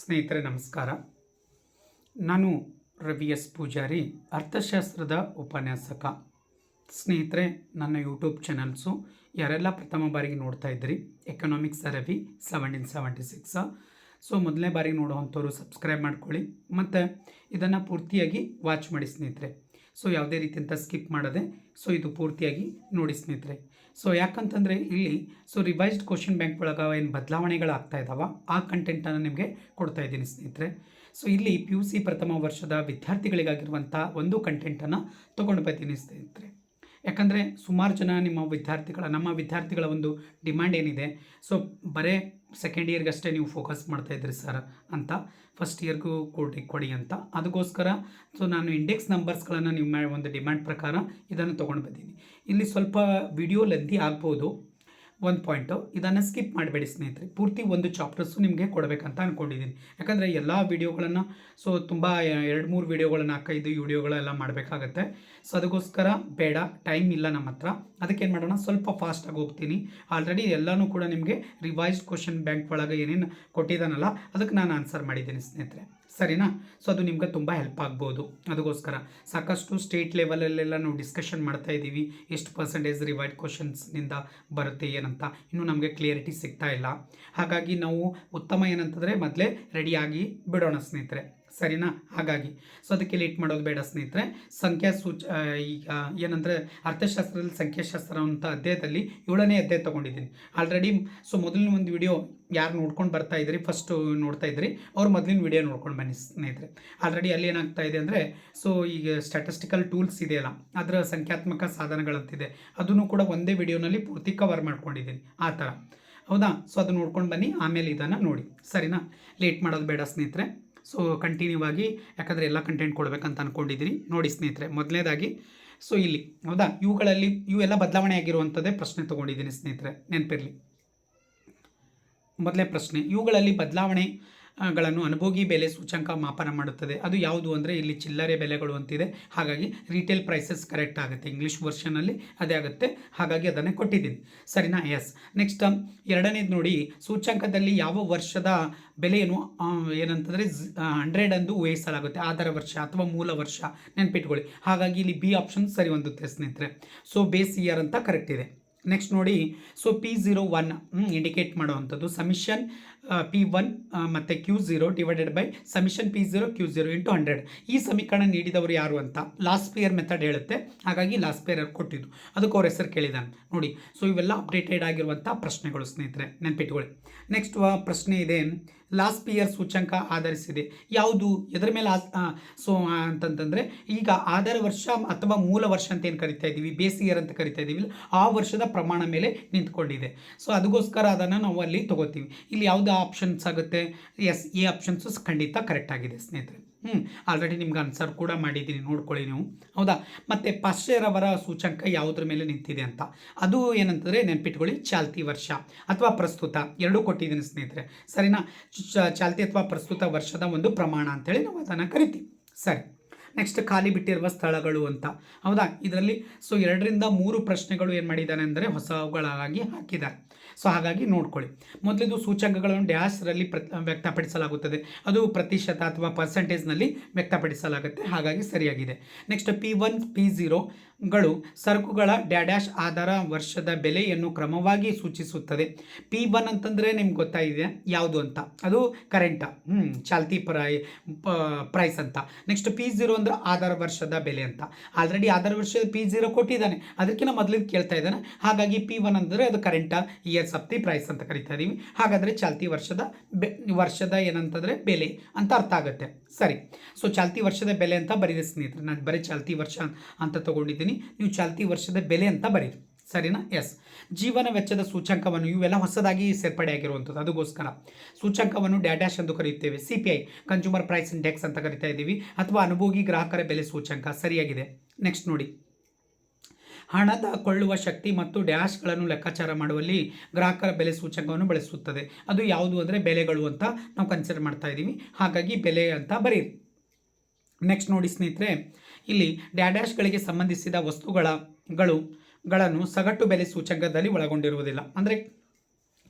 ಸ್ನೇಹಿತರೆ, ನಮಸ್ಕಾರ. ನಾನು ರವಿ ಎಸ್ ಪೂಜಾರಿ, ಅರ್ಥಶಾಸ್ತ್ರದ ಉಪನ್ಯಾಸಕ. ಸ್ನೇಹಿತರೆ, ನನ್ನ ಯೂಟ್ಯೂಬ್ ಚಾನಲ್ಸು ಯಾರೆಲ್ಲ ಪ್ರಥಮ ಬಾರಿಗೆ ನೋಡ್ತಾ ಇದ್ದೀರಿ? Economics Ravi seventeen seventy six so ಮೊದಲನೇ ಬಾರಿಗೆ ನೋಡುವಂಥವ್ರು ಸಬ್ಸ್ಕ್ರೈಬ್ ಮಾಡ್ಕೊಳ್ಳಿ. ಮತ್ತು ಇದನ್ನು ಪೂರ್ತಿಯಾಗಿ ವಾಚ್ ಮಾಡಿ ಸ್ನೇಹಿತರೆ. ಸೊ ಯಾವುದೇ ರೀತಿಯಂತ ಸ್ಕಿಪ್ ಮಾಡದೆ, ಸೊ ಇದು ಪೂರ್ತಿಯಾಗಿ ನೋಡಿ ಸ್ನೇಹಿತರೆ. ಸೊ ಯಾಕಂತಂದರೆ ಇಲ್ಲಿ ಸೊ ರಿವೈಸ್ಡ್ ಕ್ವಶನ್ ಬ್ಯಾಂಕ್ ಒಳಗೆ ಏನು ಬದಲಾವಣೆಗಳಾಗ್ತಾ ಇದ್ದಾವೆ ಆ ಕಂಟೆಂಟನ್ನು ನಿಮಗೆ ಕೊಡ್ತಾ ಇದ್ದೀನಿ ಸ್ನೇಹಿತರೆ. ಸೊ ಇಲ್ಲಿ ಪಿ ಯು ಸಿ ಪ್ರಥಮ ವರ್ಷದ ವಿದ್ಯಾರ್ಥಿಗಳಿಗಾಗಿರುವಂಥ ಒಂದು ಕಂಟೆಂಟನ್ನು ತೊಗೊಂಡು ಬರ್ತೀನಿ ಸ್ನೇಹಿತರೆ. ಯಾಕಂದರೆ ಸುಮಾರು ಜನ ನಿಮ್ಮ ವಿದ್ಯಾರ್ಥಿಗಳ, ನಮ್ಮ ವಿದ್ಯಾರ್ಥಿಗಳ ಒಂದು ಡಿಮ್ಯಾಂಡ್ ಏನಿದೆ ಸೊ ಬರೇ ಸೆಕೆಂಡ್ ಇಯರ್ಗಷ್ಟೇ ನೀವು ಫೋಕಸ್ ಮಾಡ್ತಾ ಇದ್ರಿ ಸರ್ ಅಂತ ಫಸ್ಟ್ ಇಯರ್ಗೂ ಕೊಡಿ ಕೊಡಿ ಅಂತ. ಅದಕ್ಕೋಸ್ಕರ ಸೊ ನಾನು ಇಂಡೆಕ್ಸ್ ನಂಬರ್ಸ್ಗಳನ್ನು ನಿಮ್ಮ ಒಂದು ಡಿಮ್ಯಾಂಡ್ ಪ್ರಕಾರ ಇದನ್ನು ತೊಗೊಂಡು ಬಂದೀನಿ. ಇಲ್ಲಿ ಸ್ವಲ್ಪ ವಿಡಿಯೋ ಲದ್ದಿ ಆಗ್ಬೋದು. ಒಂದು ಪಾಯಿಂಟು. ಇದನ್ನು ಸ್ಕಿಪ್ ಮಾಡಬೇಡಿ ಸ್ನೇಹಿತರೆ. ಪೂರ್ತಿ ಒಂದು ಚಾಪ್ಟರ್ಸು ನಿಮಗೆ ಕೊಡಬೇಕಂತ ಅಂದ್ಕೊಂಡಿದ್ದೀನಿ ಯಾಕಂದರೆ ಎಲ್ಲ ವೀಡಿಯೋಗಳನ್ನು, ಸೊ ತುಂಬ ಎರಡು ಮೂರು ವಿಡಿಯೋಗಳನ್ನ ನಾಲ್ಕೈದು ವಿಡಿಯೋಗಳೆಲ್ಲ ಮಾಡಬೇಕಾಗತ್ತೆ. ಸೊ ಅದಕ್ಕೋಸ್ಕರ ಬೇಡ, ಟೈಮ್ ಇಲ್ಲ ನಮ್ಮ ಹತ್ರ. ಅದಕ್ಕೇನು ಮಾಡೋಣ, ಸ್ವಲ್ಪ ಫಾಸ್ಟಾಗಿ ಹೋಗ್ತೀನಿ. ಆಲ್ರೆಡಿ ಎಲ್ಲನೂ ಕೂಡ ನಿಮಗೆ ರಿವೈಸ್ಡ್ ಕ್ವಶನ್ ಬ್ಯಾಂಕ್ ಒಳಗೆ ಏನೇನು ಕೊಟ್ಟಿದ್ದಾನಲ್ಲ ಅದಕ್ಕೆ ನಾನು ಆನ್ಸರ್ ಮಾಡಿದ್ದೀನಿ ಸ್ನೇಹಿತರೆ. ಸರಿನಾ? ಸೊ ಅದು ನಿಮ್ಗೆ ತುಂಬ ಹೆಲ್ಪ್ ಆಗ್ಬೋದು. ಅದಕ್ಕೋಸ್ಕರ ಸಾಕಷ್ಟು ಸ್ಟೇಟ್ ಲೆವೆಲಲ್ಲೆಲ್ಲ ನಾವು ಡಿಸ್ಕಷನ್ ಮಾಡ್ತಾ ಇದ್ದೀವಿ. ಎಷ್ಟು ಪರ್ಸೆಂಟೇಜ್ ರಿವೈಡ್ ಕ್ವಶನ್ಸ್ನಿಂದ ಬರುತ್ತೆ, ಏನಂತ. ಇನ್ನೂ ನಮಗೆ ಕ್ಲಿಯರಿಟಿ ಸಿಗ್ತಾ ಇಲ್ಲ. ಹಾಗಾಗಿ ನಾವು ಉತ್ತಮ ಏನಂತಂದರೆ ಮೊದಲೇ ರೆಡಿಯಾಗಿ ಬಿಡೋಣ ಸ್ನೇಹಿತರೆ. ಸರಿನಾ? ಹಾಗಾಗಿ. ಸೊ ಅದಕ್ಕೆ ಲೇಟ್ ಮಾಡೋದು ಬೇಡ ಸ್ನೇಹಿತರೆ. ಸಂಖ್ಯಾ ಸೂಚ ಈಗ ಏನಂದರೆ ಅರ್ಥಶಾಸ್ತ್ರದಲ್ಲಿ ಸಂಖ್ಯಾಶಾಸ್ತ್ರ ಅಂತ ಅಧ್ಯಾಯದಲ್ಲಿ ಏಳನೇ ಅಧ್ಯಾಯ ತೊಗೊಂಡಿದ್ದೀನಿ. ಆಲ್ರೆಡಿ ಸೊ ಮೊದಲಿನ ಒಂದು ವಿಡಿಯೋ ಯಾರು ನೋಡ್ಕೊಂಡು ಬರ್ತಾ ಇದ್ರಿ ಫಸ್ಟು ನೋಡ್ತಾ ಇದ್ರಿ, ಅವ್ರು ಮೊದಲಿನ ವಿಡಿಯೋ ನೋಡ್ಕೊಂಡು ಬನ್ನಿ ಸ್ನೇಹಿತರೆ. ಆಲ್ರೆಡಿ ಅಲ್ಲಿ ಏನಾಗ್ತಾ ಇದೆ ಅಂದರೆ ಸೊ ಈಗ ಸ್ಟ್ಯಾಟಿಸ್ಟಿಕಲ್ ಟೂಲ್ಸ್ ಇದೆಯಲ್ಲ, ಅದರ ಸಂಖ್ಯಾತ್ಮಕ ಸಾಧನಗಳಂತಿದೆ. ಅದನ್ನು ಕೂಡ ಒಂದೇ ವಿಡಿಯೋನಲ್ಲಿ ಪೂರ್ತಿ ಕವರ್ ಮಾಡ್ಕೊಂಡಿದ್ದೀನಿ. ಆ ಥರ. ಹೌದಾ? ಸೊ ಅದು ನೋಡ್ಕೊಂಡು ಬನ್ನಿ, ಆಮೇಲೆ ಇದನ್ನು ನೋಡಿ. ಸರಿನಾ? ಲೇಟ್ ಮಾಡೋದು ಬೇಡ ಸ್ನೇಹಿತರೆ. ಸೊ ಕಂಟಿನ್ಯೂ ಆಗಿ, ಯಾಕಂದರೆ ಎಲ್ಲ ಕಂಟೆಂಟ್ ಕೊಡಬೇಕಂತ ಅಂದ್ಕೊಂಡಿದ್ದೀನಿ ನೋಡಿ ಸ್ನೇಹಿತರೆ ಮೊದಲನೇದಾಗಿ ಸೊ ಇಲ್ಲಿ, ಹೌದಾ? ಇವುಗಳಲ್ಲಿ, ಇವೆಲ್ಲ ಬದಲಾವಣೆ ಆಗಿರುವಂಥದ್ದೇ ಪ್ರಶ್ನೆ ತೊಗೊಂಡಿದ್ದೀನಿ ಸ್ನೇಹಿತರೆ, ನೆನಪಿರಲಿ. ಮೊದಲನೇ ಪ್ರಶ್ನೆ, ಇವುಗಳಲ್ಲಿ ಬದಲಾವಣೆ ಗಳನ್ನು ಅನುಭೋಗಿ ಬೆಲೆ ಸೂಚ್ಯಂಕ ಮಾಪನ ಮಾಡುತ್ತದೆ. ಅದು ಯಾವುದು ಅಂದರೆ ಇಲ್ಲಿ ಚಿಲ್ಲರೆ ಬೆಲೆಗಳು ಅಂತಿದೆ. ಹಾಗಾಗಿ ರಿಟೇಲ್ ಪ್ರೈಸಸ್ ಕರೆಕ್ಟ್ ಆಗುತ್ತೆ. ಇಂಗ್ಲೀಷ್ ವರ್ಷನಲ್ಲಿ ಅದೇ ಆಗುತ್ತೆ. ಹಾಗಾಗಿ ಅದನ್ನೇ ಕೊಟ್ಟಿದ್ದೀನಿ. ಸರಿನಾ? ಎಸ್ ನೆಕ್ಸ್ಟ್ ಎರಡನೇದು ನೋಡಿ, ಸೂಚ್ಯಂಕದಲ್ಲಿ ಯಾವ ವರ್ಷದ ಬೆಲೆಯನ್ನು ಏನಂತಂದರೆ ಹಂಡ್ರೆಡ್ ಅಂದು ಊಹಿಸಲಾಗುತ್ತೆ ಆಧಾರ ವರ್ಷ ಅಥವಾ ಮೂಲ ವರ್ಷ ನೆನ್ಪಿಟ್ಕೊಳ್ಳಿ. ಹಾಗಾಗಿ ಇಲ್ಲಿ ಬಿ ಆಪ್ಷನ್ ಸರಿ ಹೊಂದುತ್ತೆ ಸ್ನೇಹಿತರೆ. ಸೊ ಬೇಸ್ ಇಯರ್ ಅಂತ ಕರೆಕ್ಟ್ ಇದೆ. ನೆಕ್ಸ್ಟ್ ನೋಡಿ so P zero one indicate ಮಾಡುವಂಥದ್ದು. ಸಮಿಷನ್ ಪಿ ಒನ್ ಮತ್ತು Q zero divided by summation P zero Q zero into hundred ಈ ಸಮೀಕರಣ ನೀಡಿದವರು ಯಾರು ಅಂತ ಲಾಸ್ಟ್ ಪೇಯರ್ ಮೆಥಡ್ ಹೇಳುತ್ತೆ. ಹಾಗಾಗಿ ಲಾಸ್ಟ್ ಪೇಯರ್ ಕೊಟ್ಟಿದ್ದು. ಅದಕ್ಕೆ ಅವ್ರ ಹೆಸರು ಕೇಳಿದ್ದಾನೆ ನೋಡಿ ಸೊ ಇವೆಲ್ಲ ಅಪ್ಡೇಟೆಡ್ ಆಗಿರುವಂಥ ಪ್ರಶ್ನೆಗಳು ಸ್ನೇಹಿತರೆ, ನೆನಪಿಟ್ಕೊಳ್ಳಿ. ನೆಕ್ಸ್ಟ್ ಪ್ರಶ್ನೆ ಇದೆ. ಲಾಸ್ಟ್ ಪಿಯರ್ ಸೂಚ್ಯಂಕ ಆಧರಿಸಿದೆ. ಯಾವುದು? ಎದ್ರ ಮೇಲೆ ಸೊ ಅಂತಂತಂದರೆ ಈಗ ಆಧಾರ ವರ್ಷ ಅಥವಾ ಮೂಲ ವರ್ಷ ಅಂತ ಏನು ಕರಿತಾ ಇದ್ದೀವಿ ಬೇಸ್ ಇಯರ್ ಅಂತ ಕರಿತಾ ಇದ್ದೀವಿ ಆ ವರ್ಷದ ಪ್ರಮಾಣ ಮೇಲೆ ನಿಂತ್ಕೊಂಡಿದೆ. ಸೊ ಅದಕ್ಕೋಸ್ಕರ ಅದನ್ನು ನಾವು ಅಲ್ಲಿ ತಗೋತೀವಿ. ಇಲ್ಲಿ ಯಾವುದು ಆಪ್ಷನ್ಸ್ ಆಗುತ್ತೆ. ಎಸ್ ಎ ಆಪ್ಷನ್ಸು ಖಂಡಿತ ಕರೆಕ್ಟ್ ಆಗಿದೆ ಸ್ನೇಹಿತರೆ. ಹ್ಞೂ ಆಲ್ರೆಡಿ ನಿಮ್ಗೆ ಆನ್ಸರ್ ಕೂಡ ಮಾಡಿದ್ದೀನಿ, ನೋಡ್ಕೊಳ್ಳಿ ನೀವು. ಹೌದಾ? ಮತ್ತು ಪಾಶ್ಚರ್ ಅವರ ಸೂಚಂಕ ಯಾವುದ್ರ ಮೇಲೆ ನಿಂತಿದೆ ಅಂತ. ಅದು ಏನಂತಂದರೆ ನೆನ್ಪಿಟ್ಕೊಳ್ಳಿ, ಚಾಲ್ತಿ ವರ್ಷ ಅಥವಾ ಪ್ರಸ್ತುತ. ಎರಡೂ ಕೊಟ್ಟಿದ್ದೀನಿ ಸ್ನೇಹಿತರೆ. ಸರಿನಾ? ಚಾಲ್ತಿ ಅಥವಾ ಪ್ರಸ್ತುತ ವರ್ಷದ ಒಂದು ಪ್ರಮಾಣ ಅಂತೇಳಿ ನಾವು ಅದನ್ನು ಕರಿತೀವಿ. ಸರಿ. ನೆಕ್ಸ್ಟ್ ಖಾಲಿ ಬಿಟ್ಟಿರುವ ಸ್ಥಳಗಳು ಅಂತ. ಹೌದಾ? ಇದರಲ್ಲಿ ಸೊ ಎರಡರಿಂದ ಮೂರು ಪ್ರಶ್ನೆಗಳು ಏನು ಮಾಡಿದ್ದಾನೆ ಅಂದರೆ ಹೊಸವುಗಳಾಗಿ ಹಾಕಿದ್ದಾರೆ. ಸೊ ಹಾಗಾಗಿ ನೋಡ್ಕೊಳ್ಳಿ. ಮೊದಲಿದು ಸೂಚಕಗಳನ್ನು ಡ್ಯಾಶ್ರಲ್ಲಿ ಪ್ರ, ವ್ಯಕ್ತಪಡಿಸಲಾಗುತ್ತದೆ. ಅದು ಪ್ರತಿಶತ ಅಥವಾ ಪರ್ಸೆಂಟೇಜ್ನಲ್ಲಿ ವ್ಯಕ್ತಪಡಿಸಲಾಗುತ್ತೆ. ಹಾಗಾಗಿ ಸರಿಯಾಗಿದೆ. ನೆಕ್ಸ್ಟ್ ಪಿ ಒನ್ ಪಿ ಝೀರೋಗಳು ಸರಕುಗಳ ಡ್ಯಾಡ್ಯಾಶ್ ಆಧಾರ ವರ್ಷದ ಬೆಲೆಯನ್ನು ಕ್ರಮವಾಗಿ ಸೂಚಿಸುತ್ತದೆ. ಪಿ ಒನ್ ಅಂತಂದರೆ ನಿಮ್ಗೆ ಗೊತ್ತಾಗಿದೆ. ಯಾವುದು ಅಂತ? ಅದು ಕರೆಂಟ ಹ್ಞೂ ಚಾಲ್ತಿ ಪ್ರೈ ಪ್ರೈಸ್ ಅಂತ. ನೆಕ್ಸ್ಟ್ ಪಿ ಝೀರೋ ಅಂದರೆ ಆಧಾರ ವರ್ಷದ ಬೆಲೆ ಅಂತ. ಆಲ್ರೆಡಿ ಆಧಾರ ವರ್ಷದ ಪಿ ಝೀರೋ ಕೊಟ್ಟಿದ್ದಾನೆ. ಅದಕ್ಕಿಂತ ಮೊದಲಿಂದ ಕೇಳ್ತಾ ಇದ್ದಾನೆ. ಹಾಗಾಗಿ ಪಿ ಒನ್ ಅಂದರೆ ಅದು current year of the price ಅಂತ ಕರಿತಾ ಇದ್ದೀವಿ ಹಾಗಾದರೆ ಚಾಲ್ತಿ ವರ್ಷದ ಬೆ, ವರ್ಷದ ಏನಂತಂದರೆ ಬೆಲೆ ಅಂತ ಅರ್ಥ ಆಗುತ್ತೆ. ಸರಿ. ಸೊ ಚಾಲ್ತಿ ವರ್ಷದ ಬೆಲೆ ಅಂತ ಬರೀದ ಸ್ನೇಹಿತರೆ. ನಾನು ಬರೀ ಚಾಲ್ತಿ ವರ್ಷ ಅಂತ ತಗೊಂಡಿದ್ದೀನಿ. ನೀವು ಚಾಲ್ತಿ ವರ್ಷದ ಬೆಲೆ ಅಂತ ಬರೀರಿ. ಸರಿನಾ? ಎಸ್ ಜೀವನ ವೆಚ್ಚದ ಸೂಚ್ಯಂಕವನ್ನು ಇವೆಲ್ಲ ಹೊಸದಾಗಿ ಸೇರ್ಪಡೆ ಆಗಿರುವಂಥದ್ದು. ಅದಕ್ಕೋಸ್ಕರ ಸೂಚ್ಯಂಕವನ್ನು ಡ್ಯಾಡ್ಯಾಶ್ ಎಂದು ಕರೆಯುತ್ತೇವೆ. C P I consumer price index ಅಂತ ಕರಿತಾ ಇದ್ದೀವಿ. ಅಥವಾ ಅನುಭೋಗಿ ಗ್ರಾಹಕರ ಬೆಲೆ ಸೂಚ್ಯಂಕ ಸರಿಯಾಗಿದೆ. ನೆಕ್ಸ್ಟ್ ನೋಡಿ. ಹಣದ ಕೊಳ್ಳುವ ಶಕ್ತಿ ಮತ್ತು ಡ್ಯಾಶ್ಗಳನ್ನು ಲೆಕ್ಕಾಚಾರ ಮಾಡುವಲ್ಲಿ ಗ್ರಾಹಕರ ಬೆಲೆ ಸೂಚಕವನ್ನು ಬಳಸುತ್ತದೆ. ಅದು ಯಾವುದು ಅಂದರೆ ಬೆಲೆಗಳು ಅಂತ ನಾವು ಕನ್ಸಿಡರ್ ಮಾಡ್ತಾ ಇದ್ದೀವಿ. ಹಾಗಾಗಿ ಬೆಲೆ ಅಂತ ಬರೀರಿ. ನೆಕ್ಸ್ಟ್ ನೋಡಿ ಸ್ನೇಹಿತರೆ. ಇಲ್ಲಿ ಡ್ಯಾಡ್ಯಾಶ್ಗಳಿಗೆ ಸಂಬಂಧಿಸಿದ ವಸ್ತುಗಳ ಗಳು ಗಳನ್ನು ಸಗಟು ಬೆಲೆ ಸೂಚಕದಲ್ಲಿ ಒಳಗೊಂಡಿರುವುದಿಲ್ಲ. ಅಂದರೆ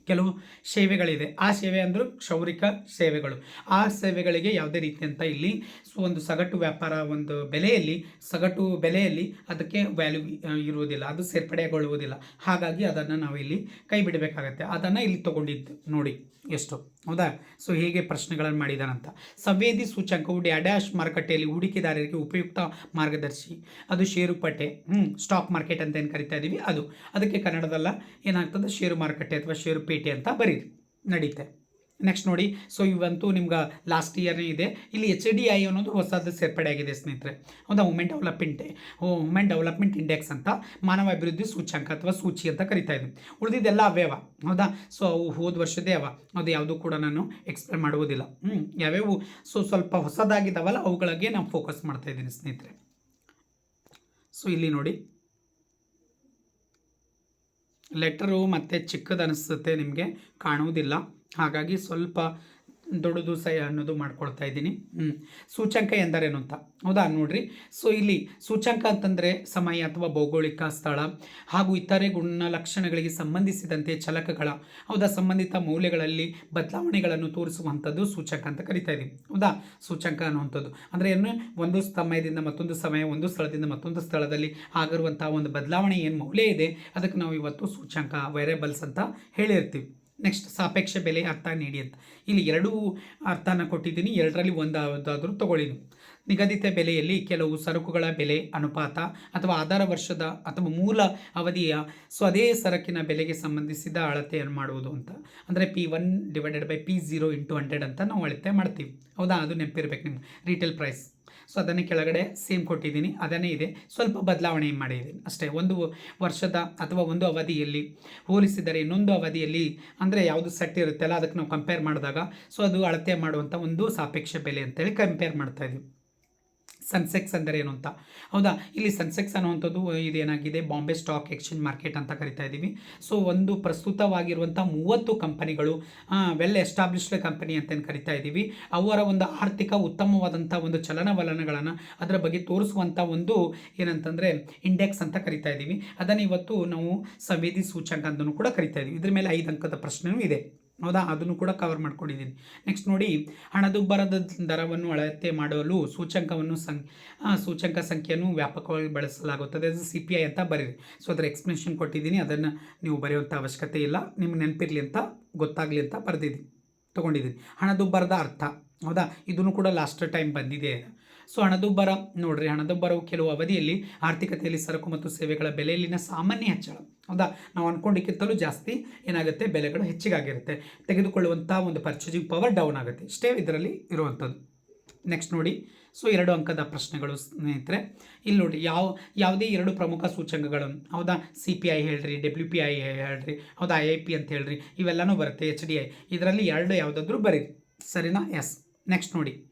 ಕೆಲವು ಸೇವೆಗಳಿದೆ. ಆ ಸೇವೆ ಅಂದ್ರೆ ಕ್ಷೌರಿಕ ಸೇವೆಗಳು. ಆ ಸೇವೆಗಳಿಗೆ ಯಾವುದೇ ರೀತಿಯಂಥ ಇಲ್ಲಿ ಸೊ ಒಂದು ಸಗಟು ವ್ಯಾಪಾರ ಒಂದು ಬೆಲೆಯಲ್ಲಿ, ಸಗಟು ಬೆಲೆಯಲ್ಲಿ ಅದಕ್ಕೆ ವ್ಯಾಲ್ಯೂ ಇರುವುದಿಲ್ಲ. ಅದು ಸೇರ್ಪಡೆಗೊಳ್ಳುವುದಿಲ್ಲ. ಹಾಗಾಗಿ ಅದನ್ನು ನಾವು ಇಲ್ಲಿ ಕೈ ಬಿಡಬೇಕಾಗತ್ತೆ ಅದನ್ನು ಇಲ್ಲಿ ತೊಗೊಂಡಿದ್ದು ನೋಡಿ ಎಷ್ಟು. ಹೌದಾ? ಸೊ ಹೇಗೆ ಪ್ರಶ್ನೆಗಳನ್ನು ಮಾಡಿದಾನಂತ ಸಂವೇದಿ ಸೂಚ್ಯಂಕವು ಡ್ಯಾಡ್ಯಾಶ್ ಮಾರುಕಟ್ಟೆಯಲ್ಲಿ ಹೂಡಿಕೆದಾರರಿಗೆ ಉಪಯುಕ್ತ ಮಾರ್ಗದರ್ಶಿ. ಅದು ಷೇರುಪಟ್ಟೆ ಹ್ಞೂ ಸ್ಟಾಕ್ ಮಾರ್ಕೆಟ್ ಅಂತ ಏನು ಕರಿತಾ ಇದ್ದೀವಿ ಅದು. ಅದಕ್ಕೆ ಕನ್ನಡದಲ್ಲ ಏನಾಗ್ತದೆ? ಷೇರು ಮಾರುಕಟ್ಟೆ ಅಥವಾ ಷೇರುಪೇಟೆ ಅಂತ ಬರೀರಿ, ನಡೀತೆ. ನೆಕ್ಸ್ಟ್ ನೋಡಿ ಸೊ ಇವಂತೂ ನಿಮ್ಗೆ ಲಾಸ್ಟ್ ಇಯರ್ನೇ ಇದೆ. ಇಲ್ಲಿ ಎಚ್ ಡಿ ಐ ಅನ್ನೋದು ಹೊಸದು ಸೇರ್ಪಡೆ ಆಗಿದೆ ಸ್ನೇಹಿತರೆ. ಹೌದಾ women development women development index ಅಂತ ಮಾನವ ಅಭಿವೃದ್ಧಿ ಸೂಚ್ಯಂಕ ಅಥವಾ ಸೂಚಿ ಅಂತ ಕರಿತಾ ಇದ್ದೀನಿ. ಉಳಿದಿದ್ದೆಲ್ಲ ಅವೇವ ಹೌದಾ ಸೊ ಅವು ಹೋದ ವರ್ಷದೇ ಅವ. ಅದು ಯಾವುದೂ ಕೂಡ ನಾನು ಎಕ್ಸ್ಪ್ಲೇನ್ ಮಾಡುವುದಿಲ್ಲ. ಹ್ಞೂ ಯಾವ್ಯಾವು? ಸೊ ಸ್ವಲ್ಪ ಹೊಸದಾಗಿದ್ದಾವಲ್ಲ ಅವುಗಳಿಗೆ ನಾನು ಫೋಕಸ್ ಮಾಡ್ತಾ ಇದ್ದೀನಿ ಸ್ನೇಹಿತರೆ. ಸೊ ಇಲ್ಲಿ ನೋಡಿ. ಲೆಟರು ಮತ್ತು ಚಿಕ್ಕದನಿಸುತ್ತೆ ನಿಮಗೆ ಕಾಣುವುದಿಲ್ಲ. ಹಾಗಾಗಿ ಸ್ವಲ್ಪ ದೊಡ್ಡದು ಸಹ ಅನ್ನೋದು ಮಾಡ್ಕೊಳ್ತಾ ಇದ್ದೀನಿ. ಸೂಚ್ಯಂಕ ಎಂದರೇನು ಅಂತ? ಹೌದಾ? ನೋಡ್ರಿ. ಸೊ ಇಲ್ಲಿ ಸೂಚ್ಯಂಕ ಅಂತಂದರೆ ಸಮಯ ಅಥವಾ ಭೌಗೋಳಿಕ ಸ್ಥಳ ಹಾಗೂ ಇತರೆ ಗುಣಲಕ್ಷಣಗಳಿಗೆ ಸಂಬಂಧಿಸಿದಂತೆ ಚಲಕಗಳ, ಹೌದಾ? ಸಂಬಂಧಿತ ಮೌಲ್ಯಗಳಲ್ಲಿ ಬದಲಾವಣೆಗಳನ್ನು ತೋರಿಸುವಂಥದ್ದು ಸೂಚ್ಯಂಕ ಅಂತ ಕರಿತಾ ಇದ್ದೀವಿ ಹೌದಾ? ಸೂಚ್ಯಂಕ ಅನ್ನುವಂಥದ್ದು. ಅಂದರೆ ಏನು? ಒಂದು ಸಮಯದಿಂದ ಮತ್ತೊಂದು ಸಮಯ, ಒಂದು ಸ್ಥಳದಿಂದ ಮತ್ತೊಂದು ಸ್ಥಳದಲ್ಲಿ ಆಗಿರುವಂಥ ಒಂದು ಬದಲಾವಣೆ ಏನು ಮೌಲ್ಯ ಇದೆ? ಅದಕ್ಕೆ ನಾವು ಇವತ್ತು ಸೂಚ್ಯಂಕ ವೇರಿಯಬಲ್ಸ್ ಅಂತ ಹೇಳಿರ್ತೀವಿ. ನೆಕ್ಸ್ಟ್ ಸಾಪೇಕ್ಷ ಬೆಲೆ ಅರ್ಥ ನೀಡಿ ಅಂತ. ಇಲ್ಲಿ ಎರಡೂ ಅರ್ಥನ ಕೊಟ್ಟಿದ್ದೀನಿ. ಎರಡರಲ್ಲಿ ಒಂದಾದರೂ ತಗೊಳ್ಳಿ. ನಿಗದಿತ ಬೆಲೆಯಲ್ಲಿ ಕೆಲವು ಸರಕುಗಳ ಬೆಲೆ ಅನುಪಾತ ಅಥವಾ ಆಧಾರ ವರ್ಷದ ಅಥವಾ ಮೂಲ ಅವಧಿಯ ಸ್ವದೇ ಸರಕಿನ ಬೆಲೆಗೆ ಸಂಬಂಧಿಸಿದ ಅಳತೆಯನ್ನು ಮಾಡುವುದು ಅಂತ. ಅಂದರೆ P one divided by P zero into hundred ಅಂತ ನಾವು ಅಳತೆ ಮಾಡ್ತೀವಿ. ಹೌದಾ? ಅದು ನೆನಪಿರ್ಬೇಕು ನಿಮ್ಗೆ. ರೀಟೇಲ್ ಪ್ರೈಸ್ ಸೊ ಅದನ್ನೇ ಕೆಳಗಡೆ ಸೇಮ್ ಕೊಟ್ಟಿದ್ದೀನಿ. ಅದನ್ನೇ ಇದೆ. ಸ್ವಲ್ಪ ಬದಲಾವಣೆ ಮಾಡಿದ್ದೀನಿ. ಅಷ್ಟೇ, ಒಂದು ವರ್ಷದ ಅಥವಾ ಒಂದು ಅವಧಿಯಲ್ಲಿ ಹೋಲಿಸಿದರೆ ಇನ್ನೊಂದು ಅವಧಿಯಲ್ಲಿ ಅಂದರೆ ಯಾವುದು ಸೆಟ್ ಇರುತ್ತಲ್ಲ, ಅದಕ್ಕೆ ನಾವು ಕಂಪೇರ್ ಮಾಡಿದಾಗ ಸೊ ಅದು ಅಳತೆ ಮಾಡುವಂಥ ಒಂದು ಸಾಪೇಕ್ಷ ಬೆಲೆ ಅಂತೇಳಿ ಕಂಪೇರ್ ಮಾಡ್ತಾ ಇದ್ದೀವಿ. ಸನ್ಸೆಕ್ಸ್ ಅಂದರೆ ಏನು ಅಂತ. ಹೌದಾ? ಇಲ್ಲಿ ಸನ್ಸೆಕ್ಸ್ ಅನ್ನುವಂಥದ್ದು ಇದೇನಾಗಿದೆ? ಬಾಂಬೆ ಸ್ಟಾಕ್ ಎಕ್ಸ್ಚೇಂಜ್ ಮಾರ್ಕೆಟ್ ಅಂತ ಕರಿತಾ ಇದ್ದೀವಿ. ಸೊ, ಒಂದು ಪ್ರಸ್ತುತವಾಗಿರುವಂಥ ಮೂವತ್ತು ಕಂಪನಿಗಳು ವೆಲ್ ಎಸ್ಟಾಬ್ಲಿಷ್ಡ್ ಕಂಪನಿ ಅಂತೇನು ಕರಿತಾ ಇದ್ದೀವಿ. ಅವರ ಒಂದು ಆರ್ಥಿಕ ಉತ್ತಮವಾದಂಥ ಒಂದು ಚಲನವಲನಗಳನ್ನು ಅದರ ಬಗ್ಗೆ ತೋರಿಸುವಂಥ ಒಂದು ಏನಂತಂದರೆ, ಇಂಡೆಕ್ಸ್ ಅಂತ ಕರಿತಾ ಇದ್ದೀವಿ. ಅದನ್ನು ಇವತ್ತು ನಾವು ಸಂವೇದಿ ಸೂಚ್ಯಂಕ ಅಂತಲೂ ಕೂಡ ಕರಿತಾ ಇದ್ದೀವಿ. ಇದ್ರ ಮೇಲೆ ಐದು ಅಂಕದ ಪ್ರಶ್ನೆಯೂ ಇದೆ. ಹೌದಾ? ಅದನ್ನು ಕೂಡ ಕವರ್ ಮಾಡ್ಕೊಂಡಿದ್ದೀನಿ. ನೆಕ್ಸ್ಟ್ ನೋಡಿ, ಹಣದುಬ್ಬರದ ದರವನ್ನು ಅಳತೆ ಮಾಡಲು ಸೂಚಂಕವನ್ನು ಸಂ ಸೂಚಂಕ ಸಂಖ್ಯೆಯನ್ನು ವ್ಯಾಪಕವಾಗಿ ಬಳಸಲಾಗುತ್ತದೆ. ಅದು ಸಿ ಪಿ ಐ ಅಂತ ಬರೀರಿ. ಸೊ ಅದರ ಎಕ್ಸ್ಪ್ಲನೇಷನ್ ಕೊಟ್ಟಿದ್ದೀನಿ. ಅದನ್ನು ನೀವು ಬರೆಯುವಂಥ ಅವಶ್ಯಕತೆ ಇಲ್ಲ. ನಿಮ್ಗೆ ನೆನಪಿರಲಿ ಅಂತ, ಗೊತ್ತಾಗಲಿ ಅಂತ ಬರೆದಿದ್ದೀನಿ, ತೊಗೊಂಡಿದ್ದೀನಿ. ಹಣದುಬ್ಬರದ ಅರ್ಥ. ಹೌದಾ? ಇದನ್ನು ಕೂಡ ಲಾಸ್ಟ್ ಟೈಮ್ ಬಂದಿದೆ. ಸೊ ಹಣದುಬ್ಬರ, ನೋಡ್ರಿ ಹಣದುಬ್ಬರವು ಕೆಲವು ಅವಧಿಯಲ್ಲಿ ಆರ್ಥಿಕತೆಯಲ್ಲಿ ಸರಕು ಮತ್ತು ಸೇವೆಗಳ ಬೆಲೆಯಲ್ಲಿನ ಸಾಮಾನ್ಯ ಹೆಚ್ಚಳ. ಹೌದಾ? ನಾವು ಅಂದ್ಕೊಂಡಿಕ್ಕಿಂತಲೂ ಜಾಸ್ತಿ ಏನಾಗುತ್ತೆ? ಬೆಲೆಗಳು ಹೆಚ್ಚಿಗಾಗಿರುತ್ತೆ. ತೆಗೆದುಕೊಳ್ಳುವಂಥ ಒಂದು ಪರ್ಚೇಸಿಂಗ್ ಪವರ್ ಡೌನ್ ಆಗುತ್ತೆ. ಇಷ್ಟೇ ಇದರಲ್ಲಿ ಇರುವಂಥದ್ದು. ನೆಕ್ಸ್ಟ್ ನೋಡಿ. ಸೊ ಎರಡು ಅಂಕದ ಪ್ರಶ್ನೆಗಳು ಸ್ನೇಹಿತರೆ. ಇಲ್ಲಿ ನೋಡಿ, ಯಾವ, ಯಾವುದೇ ಎರಡು ಪ್ರಮುಖ ಸೂಚಕಗಳು ಹೌದಾ? ಸಿ ಪಿ ಐ ಹೇಳ್ರಿ ಡಬ್ಲ್ಯೂ ಪಿ ಐ ಹೇಳ್ರಿ, ಹೌದಾ? ಐ ಐ ಪಿ ಅಂತ ಹೇಳ್ರಿ, ಇವೆಲ್ಲನೂ ಬರುತ್ತೆ ಎಚ್ ಡಿ ಐ ಇದರಲ್ಲಿ ಎರಡು ಯಾವುದಾದ್ರೂ ಬರೀರಿ. ಸರಿನಾ? ಎಸ್ ನೆಕ್ಸ್ಟ್ ನೋಡಿ.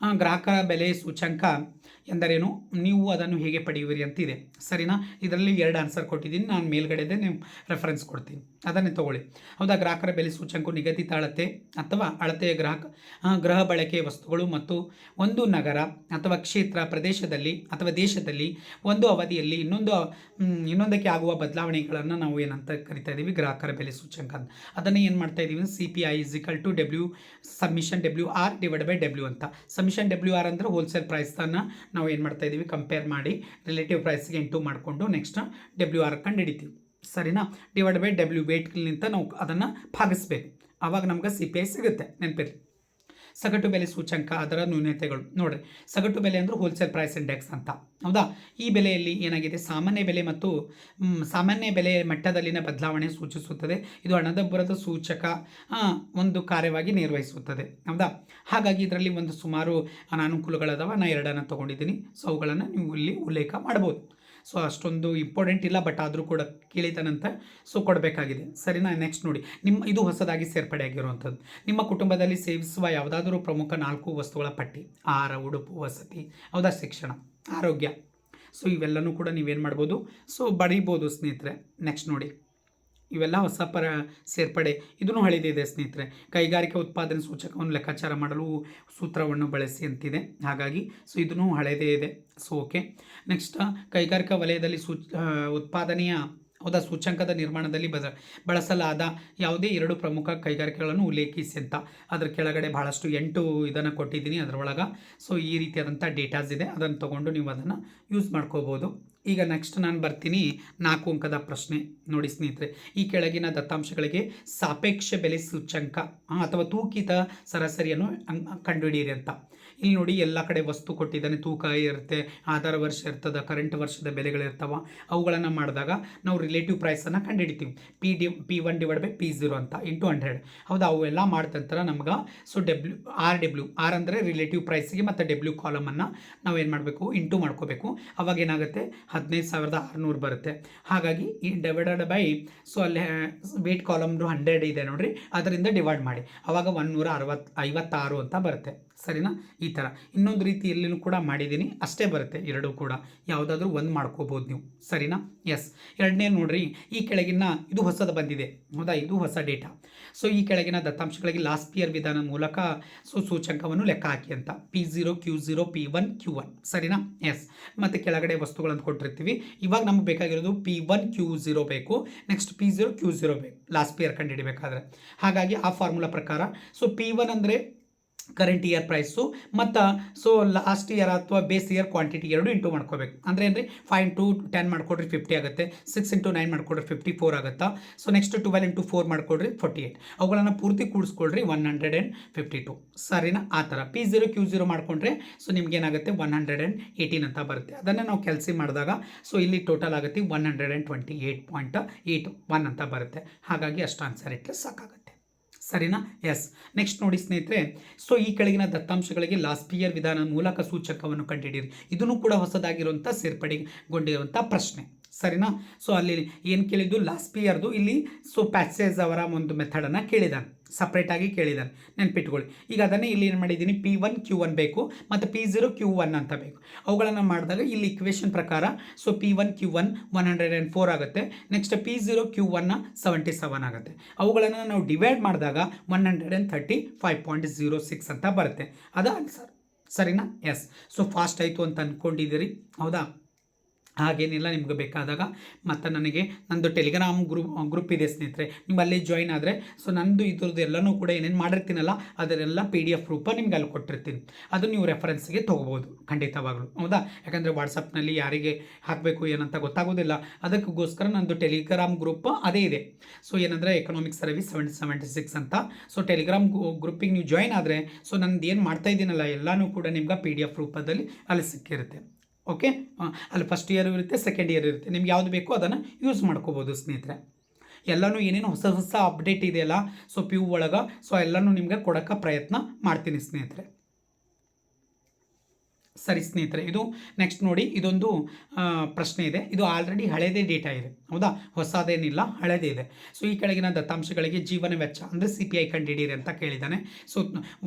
ಗ್ರಾಹಕರ ಬೆಲೆ ಸೂಚ್ಯಂಕ ಎಂದರೇನು? ನೀವು ಅದನ್ನು ಹೇಗೆ ಪಡೆಯುವಿರಿ ಅಂತಿದೆ. ಸರಿನಾ? ಇದರಲ್ಲಿ ಎರಡು ಆನ್ಸರ್ ಕೊಟ್ಟಿದ್ದೀನಿ. ನಾನು ಮೇಲ್ಗಡೆದೇ ನೀವು ರೆಫರೆನ್ಸ್ ಕೊಡ್ತೀನಿ. ಅದನ್ನೇ ತಗೊಳ್ಳಿ. ಹೌದಾ? ಗ್ರಾಹಕರ ಬೆಲೆ ಸೂಚ್ಯಂಕು ನಿಗದಿತ ಅಳತೆ ಅಥವಾ ಅಳತೆಯ ಗ್ರಾಹಕ ಗ್ರಹ ಬಳಕೆಯ ವಸ್ತುಗಳು ಮತ್ತು ಒಂದು ನಗರ ಅಥವಾ ಕ್ಷೇತ್ರ ಪ್ರದೇಶದಲ್ಲಿ ಅಥವಾ ದೇಶದಲ್ಲಿ ಒಂದು ಅವಧಿಯಲ್ಲಿ ಇನ್ನೊಂದು ಇನ್ನೊಂದಕ್ಕೆ ಆಗುವ ಬದಲಾವಣೆಗಳನ್ನು ನಾವು ಏನಂತ ಕರಿತಾ ಇದ್ದೀವಿ ಗ್ರಾಹಕರ ಬೆಲೆ ಸೂಚ್ಯಂಕ ಅಂತ. ಅದನ್ನು ಏನು ಮಾಡ್ತಾ ಇದ್ದೀವಿ C P I is equal to W submission W R divide by W ಅಂತ. ಸಬ್ಮಿಷನ್ ಡಬ್ಲ್ಯೂ ಆರ್ ಅಂದರೆ ಹೋಲ್ಸೇಲ್ ಪ್ರೈಸನ್ನು ನಾವು ಏನು ಮಾಡ್ತಾ ಇದ್ದೀವಿ ಕಂಪೇರ್ ಮಾಡಿ ರಿಲೇಟಿವ್ ಪ್ರೈಸ್ಗೆ ಇಂಟು ಮಾಡಿಕೊಂಡು ನೆಕ್ಸ್ಟ್ ಡಬ್ಲ್ಯೂ ಆರ್ ಕಂಡು ಹಿಡಿತೀವಿ ಸರಿನಾ ಡಿವೈಡ್ ಬೈ ಡಬ್ಲ್ಯೂ ವೇಟ್ಲಿಂತ ನಾವು ಅದನ್ನು ಭಾಗಿಸ್ಬೇಕು. ಆವಾಗ ನಮ್ಗೆ ಸಿ ಪಿ ಐ ಸಿಗುತ್ತೆ. ನೆನಪಿರಿ ಸಗಟು ಬೆಲೆ ಸೂಚ್ಯಂಕ, ಅದರ ನ್ಯೂನತೆಗಳು. ನೋಡ್ರಿ, ಸಗಟು ಬೆಲೆ ಅಂದರೆ ಹೋಲ್ಸೇಲ್ ಪ್ರೈಸ್ ಇಂಡೆಕ್ಸ್ ಅಂತ. ಹೌದಾ? ಈ ಬೆಲೆಯಲ್ಲಿ ಏನಾಗಿದೆ? ಸಾಮಾನ್ಯ ಬೆಲೆ ಮತ್ತು ಸಾಮಾನ್ಯ ಬೆಲೆ ಮಟ್ಟದಲ್ಲಿನ ಬದಲಾವಣೆ ಸೂಚಿಸುತ್ತದೆ. ಇದು ಹಣದಬ್ಬರದ ಸೂಚಕ ಒಂದು ಕಾರ್ಯವಾಗಿ ನಿರ್ವಹಿಸುತ್ತದೆ. ಹೌದಾ? ಹಾಗಾಗಿ ಇದರಲ್ಲಿ ಒಂದು ಸುಮಾರು ಅನಾನುಕೂಲಗಳದಾವ. ನಾನು ಎರಡನ್ನು ತೊಗೊಂಡಿದ್ದೀನಿ. ಸೊ ಅವುಗಳನ್ನು ನೀವು ಇಲ್ಲಿ ಉಲ್ಲೇಖ ಮಾಡ್ಬೋದು. ಸೊ ಅಷ್ಟೊಂದು ಇಂಪಾರ್ಟೆಂಟ್ ಇಲ್ಲ ಬಟ್ ಆದರೂ ಕೂಡ ಕೇಳಿತಾನಂತ ಸೊ ಕೊಡಬೇಕಾಗಿದೆ. ಸರಿನಾ? ನೆಕ್ಸ್ಟ್ ನೋಡಿ. ನಿಮ್ಮ, ಇದು ಹೊಸದಾಗಿ ಸೇರ್ಪಡೆ ಆಗಿರುವಂಥದ್ದು. ನಿಮ್ಮ ಕುಟುಂಬದಲ್ಲಿ ಸೇವಿಸುವ ಯಾವುದಾದರೂ ಪ್ರಮುಖ ನಾಲ್ಕು ವಸ್ತುಗಳ ಪಟ್ಟಿ. ಆಹಾರ, ಉಡುಪು, ವಸತಿ, ಹೌದಾ ಶಿಕ್ಷಣ, ಆರೋಗ್ಯ. ಸೊ ಇವೆಲ್ಲನೂ ಕೂಡ ನೀವೇನು ಮಾಡ್ಬೋದು? ಸೊ ಬರೀಬೋದು ಸ್ನೇಹಿತರೆ. ನೆಕ್ಸ್ಟ್ ನೋಡಿ. ಇವೆಲ್ಲ ಹೊಸ ಪರ ಸೇರ್ಪಡೆ. ಇದನ್ನು ಹಳಿದಿದೆ ಸ್ನೇಹಿತರೆ. ಕೈಗಾರಿಕೆ ಉತ್ಪಾದನೆ ಸೂಚಕವನ್ನು ಲೆಕ್ಕಾಚಾರ ಮಾಡಲು ಸೂತ್ರವನ್ನು ಬಳಸಿ ಅಂತಿದೆ. ಹಾಗಾಗಿ ಸೊ ಇದನ್ನು ಹಳೆಯದೇ ಇದೆ. So okay. ನೆಕ್ಸ್ಟ್ ಕೈಗಾರಿಕಾ ವಲಯದಲ್ಲಿ ಸೂಚ ಉತ್ಪಾದನೆಯ ಹೌದಾ? ಸೂಚ್ಯಂಕದ ನಿರ್ಮಾಣದಲ್ಲಿ ಬದ, ಬಳಸಲಾದ ಯಾವುದೇ ಎರಡು ಪ್ರಮುಖ ಕೈಗಾರಿಕೆಗಳನ್ನು ಉಲ್ಲೇಖಿಸಿ ಅಂತ ಅದ್ರ ಕೆಳಗಡೆ ಭಾಳಷ್ಟು ಎಂಟು ಇದನ್ನು ಕೊಟ್ಟಿದ್ದೀನಿ ಅದರೊಳಗೆ. ಸೊ ಈ ರೀತಿಯಾದಂಥ ಡೇಟಾಸ್ ಇದೆ. ಅದನ್ನು ತೊಗೊಂಡು ನೀವು ಅದನ್ನು ಯೂಸ್ ಮಾಡ್ಕೋಬೋದು. ಈಗ ನೆಕ್ಸ್ಟ್ ನಾನು ಬರ್ತೀನಿ ನಾಲ್ಕು ಅಂಕದ ಪ್ರಶ್ನೆ. ನೋಡಿ ಸ್ನೇಹಿತರೆ, ಈ ಕೆಳಗಿನ ದತ್ತಾಂಶಗಳಿಗೆ ಸಾಪೇಕ್ಷ ಬೆಲೆ ಸೂಚ್ಯಂಕ ಅಥವಾ ತೂಕಿತ ಸರಾಸರಿಯನ್ನು ಕಂಡುಹಿಡಿಯಿರಿ ಅಂತ. ಇಲ್ಲಿ ನೋಡಿ ಎಲ್ಲ ಕಡೆ ವಸ್ತು ಕೊಟ್ಟಿದ್ದಾನೆ. ತೂಕ ಇರುತ್ತೆ, ಆಧಾರ ವರ್ಷ ಇರ್ತದೆ ಕರೆಂಟ್ ವರ್ಷದ ಬೆಲೆಗಳಿರ್ತಾವ. ಅವುಗಳನ್ನು ಮಾಡಿದಾಗ ನಾವು ರಿಲೇಟಿವ್ ಪ್ರೈಸನ್ನು ಕಂಡುಹಿಡಿತೀವಿ P D P one divide by P zero ಅಂತ ಇಂಟು ಹಂಡ್ರೆಡ್ ಹೌದು, ಅವೆಲ್ಲ ಮಾಡಿದ ನಂತರ ನಮ್ಗೆ. So W R W R ಅಂದರೆ ರಿಲೇಟಿವ್ ಪ್ರೈಸ್ಗೆ ಮತ್ತು ಡಬ್ಲ್ಯೂ ಕಾಲಮನ್ನು ನಾವು ಏನು ಮಾಡಬೇಕು? ಇಂಟು ಮಾಡ್ಕೋಬೇಕು. ಅವಾಗ ಏನಾಗುತ್ತೆ? ಹದಿನೈದು ಸಾವಿರದ ಆರುನೂರು ಬರುತ್ತೆ. ಹಾಗಾಗಿ, ಈ ಡಿವೈಡೆಡ್ ಬೈ ಸೊ ಅಲ್ಲಿ ವೇಟ್ ಕಾಲಮ್ದು ಹಂಡ್ರೆಡ್ ಇದೆ ನೋಡಿರಿ. ಅದರಿಂದ ಡಿವೈಡ್ ಮಾಡಿ. ಅವಾಗ ಒನ್ನೂರ ಅರವತ್ತು ಐವತ್ತಾರು ಅಂತ ಬರುತ್ತೆ. ಸರಿನಾ? ಈ ಥರ ಇನ್ನೊಂದು ರೀತಿ ಎಲ್ಲಿನೂ ಕೂಡ ಮಾಡಿದ್ದೀನಿ. ಅಷ್ಟೇ ಬರುತ್ತೆ ಎರಡೂ ಕೂಡ. ಯಾವುದಾದ್ರೂ ಒಂದು ಮಾಡ್ಕೋಬೋದು ನೀವು. ಸರಿನಾ? ಎಸ್ ಎರಡನೇ ನೋಡ್ರಿ, ಈ ಕೆಳಗಿನ ಇದು ಹೊಸದು ಬಂದಿದೆ. ಹೌದಾ? ಇದು ಹೊಸ ಡೇಟಾ. ಸೊ ಈ ಕೆಳಗಿನ ದತ್ತಾಂಶಗಳಿಗೆ ಲಾಸ್ಟ್ ಇಯರ್ ವಿಧಾನ ಮೂಲಕ ಸೊ, ಸೂಚಂಕವನ್ನು ಲೆಕ್ಕ ಹಾಕಿ ಅಂತ. P zero Q zero P one Q one ಸರಿನಾ? ಎಸ್ ಮತ್ತು ಕೆಳಗಡೆ ವಸ್ತುಗಳನ್ನು ಕೊಟ್ಟಿರ್ತೀವಿ. ಇವಾಗ ನಮ್ಗೆ ಬೇಕಾಗಿರೋದು ಪಿ ಒನ್ ಕ್ಯೂ ಝೀರೋ ಬೇಕು. Next P zero Q zero ಬೇಕು. ಲಾಸ್ಟ್ ಇಯರ್ ಕಂಡುಹಿಡಿಬೇಕಾದ್ರೆ. ಹಾಗಾಗಿ ಆ ಫಾರ್ಮುಲಾ ಪ್ರಕಾರ. ಸೊ ಪಿ ಒನ್ ಅಂದರೆ ಕರೆಂಟ್ ಇಯರ್ ಪ್ರೈಸು ಮತ್ತು ಸೊ ಲಾಸ್ಟ್ ಇಯರ್ ಅಥವಾ ಬೇಸ್ ಇಯರ್ ಕ್ವಾಂಟಿಟಿ ಎರಡು ಇಂಟು ಮಾಡ್ಕೋಬೇಕು. ಅಂದರೆ ಅಂದರೆ ಫೈವ್ ಇಂಟು ಟೆನ್ ಮಾಡ್ಕೊಡ್ರಿ ಫಿಫ್ಟಿ ಆಗುತ್ತೆ. ಸಿಕ್ಸ್ ಇಂಟು ನೈನ್ ಮಾಡ್ಕೊಡ್ರಿ ಫಿಫ್ಟಿ ಫೋರ್ ಆಗುತ್ತಾ? So next twelve into four ಮಾಡಿಕೊಡ್ರಿ ಫೋರ್ಟಿ ಏಯ್ಟ್ ಅವುಗಳನ್ನು ಪೂರ್ತಿ ಕೂಡಿಸ್ಕೊಳ್ರಿ one hundred and fifty two ಸರಿನಾ? ಆ ಥರ. ಪಿ ಜೀರೋ ಕ್ಯೂ ಜೀರೋ ಮಾಡ್ಕೊಂಡ್ರೆ ಸೊ ನಿಮ್ಗೆ ಏನಾಗುತ್ತೆ? ಒನ್ ಹಂಡ್ರೆಡ್ ಆ್ಯಂಡ್ ಏಯ್ಟೀನ್ ಅಂತ ಬರುತ್ತೆ. ಅದನ್ನು ನಾವು ಕೆಲಸ ಮಾಡಿದಾಗ ಸೊ ಇಲ್ಲಿ ಟೋಟಲ್ ಆಗುತ್ತೆ one hundred and twenty eight point eight one ಅಂತ ಬರುತ್ತೆ. ಹಾಗಾಗಿ ಅಷ್ಟು ಆನ್ಸರ್ ಇಟ್ಟರೆ ಸಾಕಾಗುತ್ತೆ. ಸರಿನಾ? ಎಸ್ ನೆಕ್ಸ್ಟ್ ನೋಡಿ ಸ್ನೇಹಿತರೆ ಸೊ ಈ ಕೆಳಗಿನ ದತ್ತಾಂಶಗಳಿಗೆ ಲಾಸ್ಟ್ ಇಯರ್ ವಿಧಾನ ಮೂಲಕ ಸೂಚಕವನ್ನು ಕಂಡುಹಿಡಿಯಿರಿ ಇದನ್ನು ಕೂಡ ಹೊಸದಾಗಿರುವಂಥ ಸೇರ್ಪಡೆಗೊಂಡಿರುವಂಥ ಪ್ರಶ್ನೆ. ಸರಿನಾ? ಸೊ ಅಲ್ಲಿ ಏನು ಕೇಳಿದ್ದು? ಲಾಸ್ಟ್ ಇಯರ್ದು ಇಲ್ಲಿ ಸೊ ಪ್ಯಾಸೇಜ್ ಅವರ ಒಂದು ಮೆಥಡನ್ನು ಕೇಳಿದಾನೆ. ಸಪ್ರೇಟಾಗಿ ಕೇಳಿದ್ದಾನೆ ನೆನ್ಪಿಟ್ಕೊಳ್ಳಿ. ಈಗ ಅದನ್ನೇ ಇಲ್ಲಿ ಏನು ಮಾಡಿದ್ದೀನಿ ಪಿ ಒನ್ ಕ್ಯೂ ಒನ್ ಬೇಕು. ಮತ್ತು ಪಿ ಝೀರೋ ಕ್ಯೂ ಒನ್ ಅಂತ ಬೇಕು. ಅವುಗಳನ್ನು ಮಾಡಿದಾಗ ಇಲ್ಲಿ ಇಕ್ವೇಷನ್ ಪ್ರಕಾರ so P one Q one one hundred and four ಆಗುತ್ತೆ. ನೆಕ್ಸ್ಟ್ ಪಿ ಝೀರೋ ಕ್ಯೂ ಒನ್ನ ಸೆವೆಂಟಿ ಸೆವೆನ್ ಆಗುತ್ತೆ. ಅವುಗಳನ್ನು ನಾವು ಡಿವೈಡ್ ಮಾಡಿದಾಗ one hundred and thirty five point zero six ಅಂತ ಬರುತ್ತೆ. ಅದು ಆನ್ಸರ್ ಸರಿನಾ? ಎಸ್ ಸೊ ಫಾಸ್ಟ್ ಆಯಿತು ಅಂತ ಅಂದ್ಕೊಂಡಿದ್ದೀರಿ ಹೌದಾ? ಹಾಗೇನಿಲ್ಲ, ನಿಮ್ಗೆ ಬೇಕಾದಾಗ ಮತ್ತು ನನಗೆ ನಂದು ಟೆಲಿಗ್ರಾಮ್ ಗ್ರೂಪ್ ಗ್ರೂಪ್ ಇದೆ ಸ್ನೇಹಿತರೆ ನೀವು ಅಲ್ಲಿ ಜಾಯ್ನ್ ಆದರೆ ಸೊ ನಂದು ಇದ್ರದ್ದು ಎಲ್ಲನೂ ಕೂಡ ಏನೇನು ಮಾಡಿರ್ತೀನಲ್ಲ ಅದರೆಲ್ಲ ಪಿ ಡಿ ಎಫ್ ರೂಪ ನಿಮ್ಗೆ ಅಲ್ಲಿ ಕೊಟ್ಟಿರ್ತೀನಿ. ಅದು ನೀವು ರೆಫರೆನ್ಸ್ಗೆ ತೊಗೋಬೋದು ಖಂಡಿತವಾಗ್ಲೂ. ಹೌದಾ? ಯಾಕಂದರೆ ವಾಟ್ಸಪ್ನಲ್ಲಿ ಯಾರಿಗೆ ಹಾಕಬೇಕು, ಏನಂತ ಗೊತ್ತಾಗೋದಿಲ್ಲ. ಅದಕ್ಕೋಸ್ಕರ ನಂದು ಟೆಲಿಗ್ರಾಮ್ ಗ್ರೂಪ್ ಅದೇ ಇದೆ. ಸೊ ಏನಂದರೆ economic service seventy seventy six ಅಂತ ಸೊ ಟೆಲಿಗ್ರಾಮ್ ಗ್ರೂಪಿಗೆ ನೀವು ಜಾಯ್ನ್ ಆದರೆ ಸೊ ನಂದು ಏನು ಮಾಡ್ತಾ ಇದ್ದೀನಲ್ಲ ಎಲ್ಲನೂ ಕೂಡ ನಿಮ್ಗೆ ಪಿ ಡಿ ಎಫ್ ರೂಪದಲ್ಲಿ ಅಲ್ಲಿ ಸಿಕ್ಕಿರುತ್ತೆ. ಓಕೆ ಅಲ್ಲಿ ಫಸ್ಟ್ ಇಯರ್ ಇರುತ್ತೆ ಸೆಕೆಂಡ್ ಇಯರ್ ಇರುತ್ತೆ. ನಿಮ್ಗೆ ಯಾವುದು ಬೇಕೋ ಅದನ್ನು ಯೂಸ್ ಮಾಡ್ಕೋಬೋದು ಸ್ನೇಹಿತರೆ. ಎಲ್ಲನೂ ಏನೇನು ಹೊಸ ಹೊಸ ಅಪ್ಡೇಟ್ ಇದೆಯಲ್ಲ ಸೊ ಪಿ ಯು ಒಳಗೆ ಸೊ ಎಲ್ಲನೂ ನಿಮಗೆ ಕೊಡೋಕ್ಕೆ ಪ್ರಯತ್ನ ಮಾಡ್ತೀನಿ ಸ್ನೇಹಿತರೆ. ಸರಿ ಸ್ನೇಹಿತರೆ, ಇದು ನೆಕ್ಸ್ಟ್ ನೋಡಿ ಇದೊಂದು ಪ್ರಶ್ನೆ ಇದೆ. ಇದು ಆಲ್ರೆಡಿ ಹಳೆಯದೇ ಡೇಟಾ ಇದೆ. ಹೌದಾ? ಹೊಸದೇನಿಲ್ಲ, ಹಳೆದೇ ಇದೆ. ಸೊ ಈ ಕೆಳಗಿನ ದತ್ತಾಂಶಗಳಿಗೆ ಜೀವನ ವೆಚ್ಚ ಅಂದರೆ ಸಿ ಪಿ ಐ ಕಂಡುಹಿಡಿಯಿರಿ ಅಂತ ಕೇಳಿದ್ದಾನೆ. ಸೊ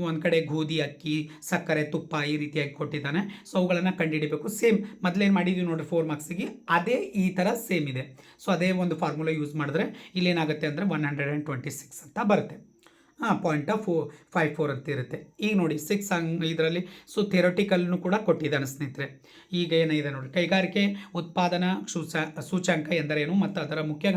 ಒಂದು ಕಡೆ ಗೋಧಿ, ಅಕ್ಕಿ, ಸಕ್ಕರೆ, ತುಪ್ಪ ಈ ರೀತಿಯಾಗಿ ಕೊಟ್ಟಿದ್ದಾನೆ. ಸೊ ಅವುಗಳನ್ನು ಕಂಡುಹಿಡಬೇಕು. ಸೇಮ್ ಮೊದಲೇನು ಮಾಡಿದ್ದೀವಿ ನೋಡಿರಿ ಫೋರ್ ಮಾರ್ಕ್ಸಿಗೆ ಅದೇ ಈ ಥರ ಸೇಮ್ ಇದೆ. ಸೊ ಅದೇ ಒಂದು ಫಾರ್ಮುಲಾ ಯೂಸ್ ಮಾಡಿದ್ರೆ ಇಲ್ಲೇನಾಗುತ್ತೆ ಅಂದರೆ one hundred and twenty six ಅಂತ ಬರುತ್ತೆ. ಹಾಂ point of four five four ಅಂತ ಇರುತ್ತೆ. ಈಗ ನೋಡಿ ಸಿಕ್ಸ್ ಹಂಗ್ ಇದರಲ್ಲಿ ಸೊ ಥೆರೋಟಿಕಲ್ನು ಕೂಡ ಕೊಟ್ಟಿದ್ದಾನೆ ಸ್ನೇಹಿತರೆ. ಈಗ ಏನಿದೆ ನೋಡಿ, ಕೈಗಾರಿಕೆ ಉತ್ಪಾದನಾ ಸೂಚ, ಸೂಚ್ಯಾಂಕ ಎಂದರೇನು? ಮತ್ತು ಅದರ ಮುಖ್ಯ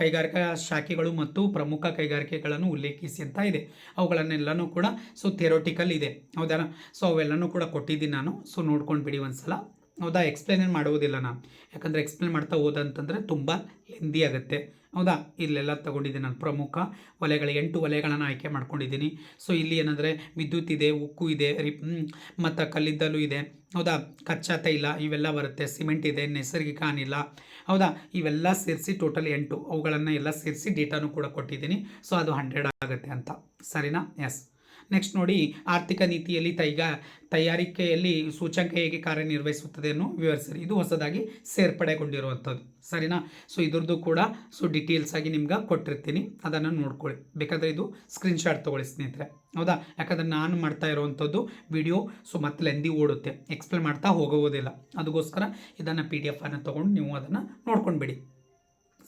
ಕೈಗಾರಿಕಾ ಶಾಖೆಗಳು ಮತ್ತು ಪ್ರಮುಖ ಕೈಗಾರಿಕೆಗಳನ್ನು ಉಲ್ಲೇಖಿಸಿ ಅಂತ ಇದೆ. ಅವುಗಳನ್ನೆಲ್ಲನೂ ಕೂಡ ಸೊ ಥೆರೋಟಿಕಲ್ ಇದೆ. ಹೌದಾ ಸೊ ಅವೆಲ್ಲನೂ ಕೂಡ ಕೊಟ್ಟಿದ್ದೀನಿ ನಾನು. ಸೊ ನೋಡ್ಕೊಂಡು ಬಿಡಿ ಒಂದು ಸಲ ಹೌದಾ ಎಕ್ಸ್ಪ್ಲೇನ್ ಮಾಡುವುದಿಲ್ಲ ನಾನು. ಯಾಕಂದರೆ ಎಕ್ಸ್ಪ್ಲೇನ್ ಮಾಡ್ತಾ ಹೋದಂತಂದರೆ ತುಂಬ ಲೆಂದಿ ಆಗುತ್ತೆ. ಹೌದಾ? ಇಲ್ಲೆಲ್ಲ ತಗೊಂಡಿದ್ದೀನಿ ನಾನು ಪ್ರಮುಖ ವಲಯಗಳು ಎಂಟು ವಲಯಗಳನ್ನು ಆಯ್ಕೆ ಮಾಡ್ಕೊಂಡಿದ್ದೀನಿ. ಸೊ ಇಲ್ಲಿ ಏನಂದರೆ ವಿದ್ಯುತ್ ಇದೆ, ಉಕ್ಕು ಇದೆ, ರಿಪ್ ಮತ್ತು ಕಲ್ಲಿದ್ದಲು ಇದೆ. ಹೌದಾ? ಕಚ್ಚಾ ತೈಲ ಇವೆಲ್ಲ ಬರುತ್ತೆ. ಸಿಮೆಂಟ್ ಇದೆ, ನೈಸರ್ಗಿಕ ಅನಿಲ. ಹೌದಾ? ಇವೆಲ್ಲ ಸೇರಿಸಿ ಟೋಟಲ್ ಎಂಟು. ಅವುಗಳನ್ನು ಎಲ್ಲ ಸೇರಿಸಿ ಡೇಟಾನು ಕೂಡ ಕೊಟ್ಟಿದ್ದೀನಿ. ಸೊ ಅದು ಹಂಡ್ರೆಡ್ ಆಗುತ್ತೆ ಅಂತ. ಸರಿನಾ? ಎಸ್ ನೆಕ್ಸ್ಟ್ ನೋಡಿ, ಆರ್ಥಿಕ ನೀತಿಯಲ್ಲಿ ತೈಗ, ತಯಾರಿಕೆಯಲ್ಲಿ ಸೂಚ್ಯಂಕ ಹೇಗೆ ಕಾರ್ಯನಿರ್ವಹಿಸುತ್ತದೆ ಅನ್ನೋ ವಿವರಿಸಿರಿ. ಇದು ಹೊಸದಾಗಿ ಸೇರ್ಪಡೆಗೊಂಡಿರುವಂಥದ್ದು. ಸರಿನಾ? ಸೊ ಇದ್ರದ್ದು ಕೂಡ ಸೊ ಡೀಟೇಲ್ಸ್ ಆಗಿ ನಿಮ್ಗೆ ಕೊಟ್ಟಿರ್ತೀನಿ. ಅದನ್ನು ನೋಡ್ಕೊಳ್ಳಿ. ಬೇಕಾದರೆ ಇದು ಸ್ಕ್ರೀನ್ಶಾಟ್ ತೊಗೊಳ್ಳಿ ಸ್ನೇಹಿತರೆ. ಹೌದಾ? ಯಾಕಂದರೆ ನಾನು ಮಾಡ್ತಾ ಇರುವಂಥದ್ದು ವಿಡಿಯೋ ಸೊ ಮತ್ತೆ ಲೆಂದಿ ಓಡುತ್ತೆ. ಎಕ್ಸ್ಪ್ಲೇನ್ ಮಾಡ್ತಾ ಹೋಗೋದಿಲ್ಲ. ಅದಕ್ಕೋಸ್ಕರ ಇದನ್ನು ಪಿ ಡಿ ಎಫನ್ನು ತೊಗೊಂಡು ನೀವು ಅದನ್ನು ನೋಡ್ಕೊಂಡು ಬಿಡಿ